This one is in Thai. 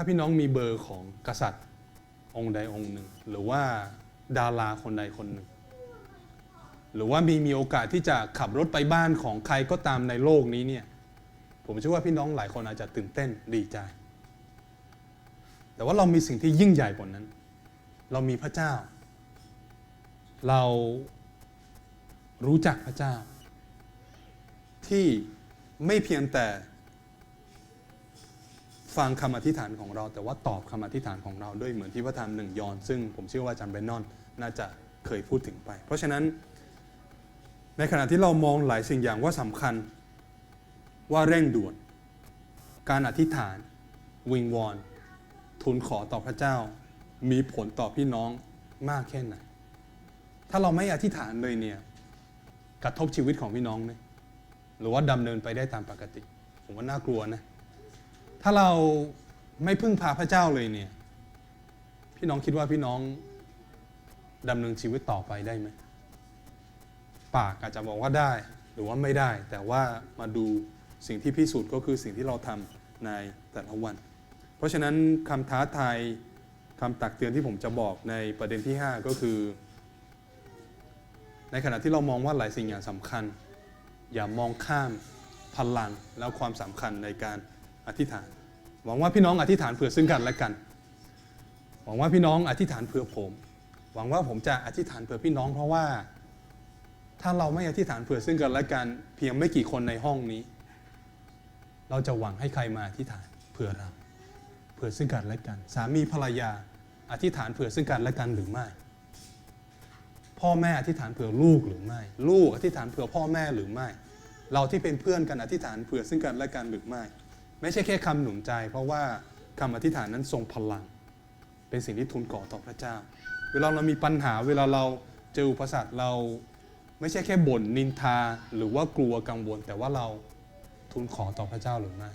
าพี่น้องมีเบอร์ของกษัตริย์องค์ใดองค์หนึ่ง หรือว่าดาราคนใดคนหนึ่ง หรือว่ามีมีโอกาสที่จะขับรถไปบ้านของใครก็ตามในโลกนี้เนี่ยผมเชื่อว่าพี่น้องหลายคนอาจจะตื่นเต้นดีใจ แต่ว่าเรามีสิ่งที่ยิ่งใหญ่กว่านั้น เรามีพระเจ้า เรารู้จักพระเจ้า ที่ไม่เพียงแต่ ฟังคำอธิษฐานของเรา แต่ว่าตอบคำอธิษฐานของเราด้วยเหมือนที่พระธรรมหนึ่งยอนซึ่งผมเชื่อว่าอาจารย์เบนนอนน่าจะเคยพูดถึงไป เพราะฉะนั้น ในขณะที่เรามองหลายสิ่งอย่างว่าสำคัญว่าเร่งด่วน การอธิษฐาน วิงวอนทูลขอต่อพระเจ้า มีผลต่อพี่น้องมากแค่ไหน ถ้าเราไม่อธิษฐานเลยเนี่ยกระทบชีวิตของพี่น้องไหมหรือว่าดำเนินไปได้ตามปกติ ผมว่าน่ากลัวนะ ถ้าเราไม่พึ่งพาพระเจ้าเลยเนี่ย พี่น้องคิดว่าพี่น้องดำเนินชีวิตต่อไปได้ไหม ปากอาจจะบอกว่าได้หรือว่าไม่ได้ แต่ว่ามาดูสิ่งที่พิสูจน์ก็คือสิ่งที่เราทำในแต่ละวัน เพราะฉะนั้นคำท้าทายคำตักเตือนที่ผมจะบอกในประเด็นที่ 5 ก็คือ ในขณะที่เรามองว่าหลายสิ่งอย่างสำคัญ อย่ามองข้ามพลังแล้วความสำคัญในการ อธิษฐาน หวังว่าพี่น้องอธิษฐานเผื่อซึ่งกันและกัน หวังว่าพี่น้องอธิษฐานเผื่อผม หวังว่าผมจะอธิษฐานเผื่อพี่น้อง เพราะว่า ถ้าเราไม่อธิษฐานเผื่อซึ่งกันและกัน เพียงไม่กี่คนในห้องนี้ เราจะหวังให้ใครมาอธิษฐานเผื่อเราเผื่อซึ่งกันและกัน สามีภรรยาอธิษฐานเผื่อซึ่งกันและกันหรือไม่ พ่อแม่อธิษฐานเผื่อลูกหรือไม่ ลูกอธิษฐานเผื่อพ่อแม่หรือไม่ เราที่เป็นเพื่อนกันอธิษฐานเผื่อซึ่งกันและกันหรือไม่ ไม่ใช่แค่คำหนุนใจ เพราะว่าคำอธิษฐานนั้นทรงพลัง เป็นสิ่งที่ทูลขอต่อพระเจ้า เวลาเรามีปัญหาเวลาเราเจออุปสรรคเราไม่ใช่แค่บ่นนินทาหรือว่ากลัวกังวล แต่ว่าเราทูลขอต่อพระเจ้าหรือไม่